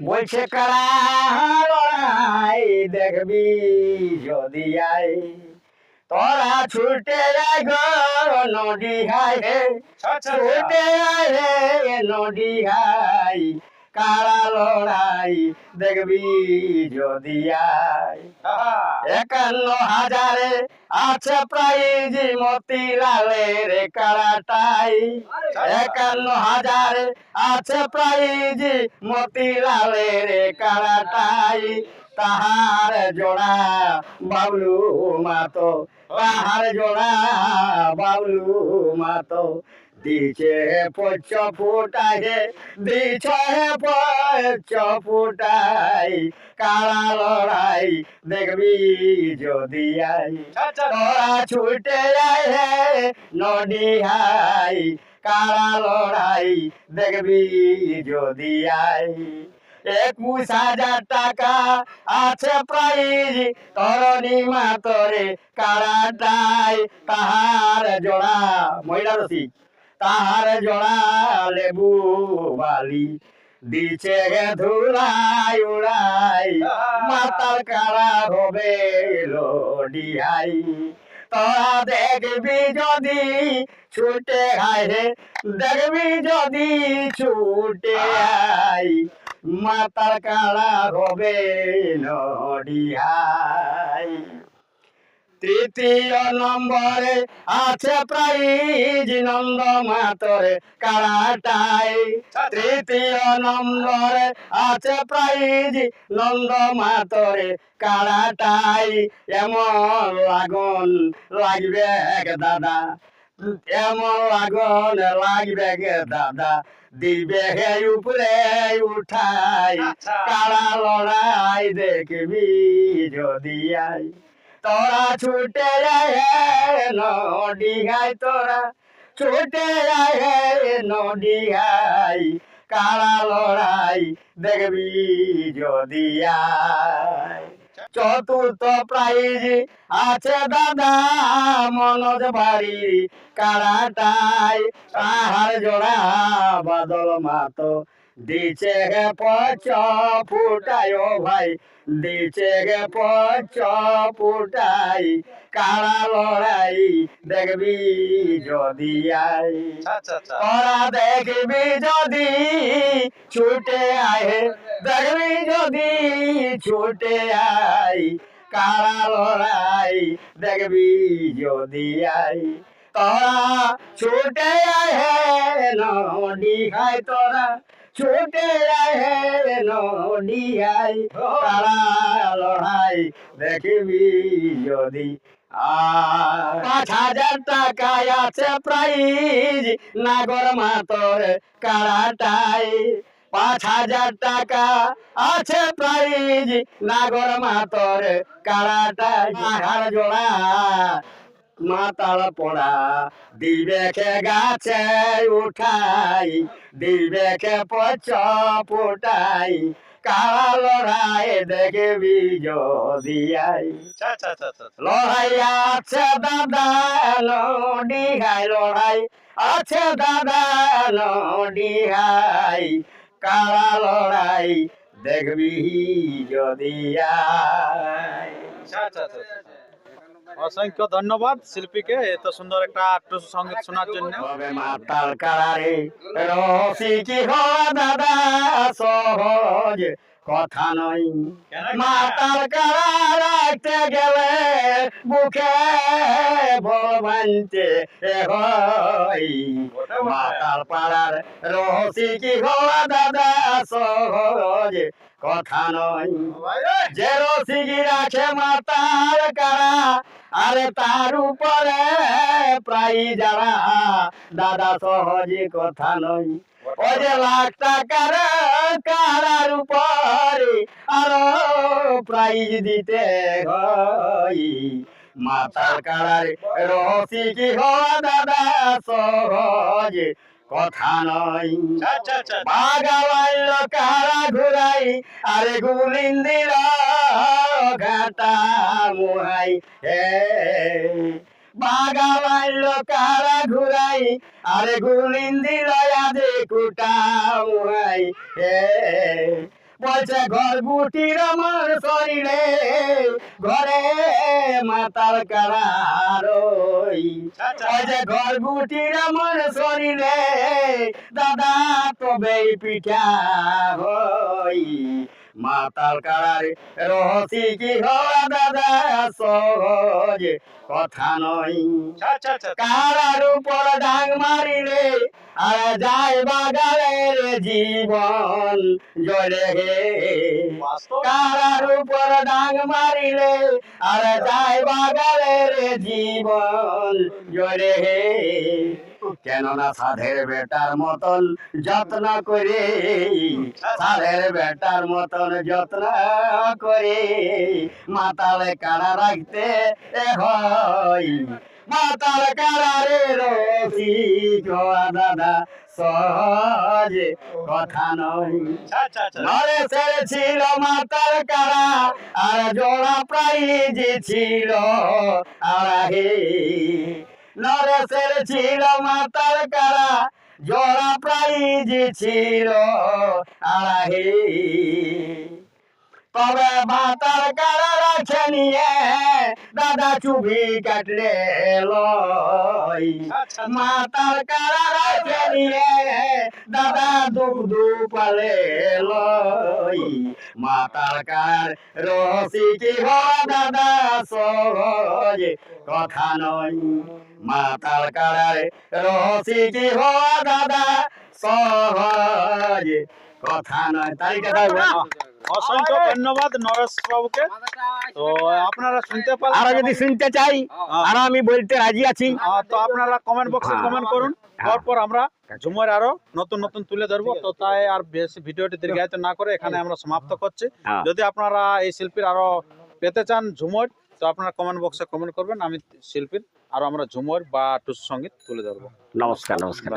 বলছে কারা লড়াই দেখবি যদি আই তোরা ছুটে আয় ঘর নদী হাই রে ছুটে আয় রে নদী হাই কারা লড়াই দেখবি যদি একান্ন হাজারে আছে প্রাইজ মতিলালের কারাটাই। একান্ন হাজারে আছে প্রাইজ মতিলালের কারাটাই। তাহার জোড়া বাবলু মাতো তাহার জোড়া বাবলু মাতো। দিছে পচ ফুটাই দিছে পচ ফুটাই। কারা লড়াই দেখবি যদি আই। তোরা ছুটে যায় হে নদী হাই। কারা লড়াই দেখবি যদি আই। একুশ হাজার টাকা আছে প্রাইজ তরণী মাতরে কারাটাই তাহার জোড়া মহিলা রসিক। তাহার জোড়া লেবু বালি দিছে গে ধুলাই উড়াই, মাতাল কারা হবে লোডিয়াই তোরা দেখবি যদি ছুটে আয় রে, দেখবি যদি ছুটে আই মাতাল কারা হবে নডিয়াই তৃতীয় নম্বরে আছে প্রাইজ নন্দ মাতরে কারাটাই। তৃতীয় নম্বরে আছে প্রাইজ নন্দ মাতরে কারাটাই। এমন লাগন লাগবে দাদা এমন লাগন লাগবে গে দাদা। দিবে হে উপরে উঠাই কারা লড়াই দেখবি যদি আই। তোরা ছুটে গাই, তোরা ছুটে গাই। কারা লড়াই দেখবি যদি চতুর্থ প্রাইজ আছে দাদা মনোজ বাড়ি। কারাটাই তাহার জোড়া, বাদল মাতো দিছে গে পচ ফুটাই ও ভাই দিছে গে পচ ফুটাই কারা লড়াই দেখবি যদি আই। তোরা দেখবি যদি ছুটে আয় দেখবি যদি ছুটে আই কারা লড়াই দেখবি যদি আই। তোরা ছুটে আয় নদী খাই তোরা ছুটে আই কারা লড়াই দেখবি যদি। পাঁচ হাজার টাকায় আছে প্রাইজ নাগর মাতর কারাটাই। পাঁচ হাজার টাকা আছে প্রাইজ নাগর মাতর কারাটাই। জোড়া মাতাল পড়া। দিবেকে গাছে উঠাই দিবেকে পচ ফুটাই কারা লড়াই দেখবি যদি আই লড়াই আছে দাদা নডি হাই লড়াই আছে দাদা নডি হাই কারা লড়াই দেখবি যদি আই অসংখ্য ধন্যবাদ শিল্পীকে এত সুন্দর একটা সংগীত শোনার জন্য। দাদা সহজ কথা নয়। মাতাল কারা রাখতে গেলে বুকে ভবানতে হয়। মাতাল পাড়ার রসিকি হওয়া দাদা সহজ কথা নয়। যে রসিকি রাখে মাতার কারা আরে তার উপরে প্রায় যারা দাদা সহজে কথা নই ও যে লাখ টাকার কারার উপরে আরও প্রাইজ দিতে হয়। মাতার কারার রসিকি হওয়া দাদা সহজে কথা নয়। বাগাবাইল কারা ঘুরাই আরে গুলিন্দির ঘাটা মুহাই। হে বাগাবাইল কারা ঘুরাই আরে গুলিন্দির কুটা মুহাই। হে বলছে ঘর গুটির আমার শরীরে। ঘরে মাতাল কারার ওই আচ্ছা ঘর গুটির আমার শরীরে। দাদা তবে পিঠা হই মাতাল কারার রহসি কি হওয়া দাদা সহজ কথা নয়। আচ্ছা আচ্ছা কারার উপর ডাং মারিলে আর যায় বাগানের জীবন জলে হে কারার উপর ডাং মারিলে আর যায় বাগানের জীবন জলে হে কেননা সাধের বেটার মতন যত্ন করে সাধের বেটার মতন যত্ন করে মাতালে কারা রাখতে হয়। মাতাল কারারে রসি গোয়া দাদা সহজ কথা নয়। আচ্ছা আচ্ছা। নরে ছিল মাতার কারা আর জোড়া প্রাইজ ছিল আর হে নরে ছেড়ে ছিল মাতার কারা জোড়া প্রাইজ ছিল আর হে তবে মাতার কারা রাখে নিয়ে দাদা চুবি কাটলে লয় আচ্ছা মাতার কারা রাখে নিয়ে দাদা দুঃখ দুপালে লই। মাতার কার রসি কি হয় দাদা সহজ? কথা নয়। মাতার কার রসি কি হয় দাদা সহজ? কথা নয় তারিখটা অসংখ্য ধন্যবাদ নরেশ বাবুকে। তো আপনারা শুনতে পারলেন আরও যদি শুনতে চাই আরও আমি বলতে রাজি আছি। তো আপনারা কমেন্ট বক্সে হ্যাঁ। কমেন্ট করুন। হ্যাঁ। তারপর আমরা ঝুমের আরও নতুন নতুন তুলে ধরবো। তো তাই আর বেশি ভিডিওটি দীর্ঘায়িত না করে এখানে আমরা সমাপ্ত করছি। হ্যাঁ। যদি আপনারা এই শিল্পীর আরও পেতে চান ঝুমর তো আপনারা কমেন্ট বক্সে কমেন্ট করবেন। আমি শিল্পীর আরও আমরা ঝুমর বা টুসু সংগীত তুলে ধরবো। নমস্কার নমস্কার।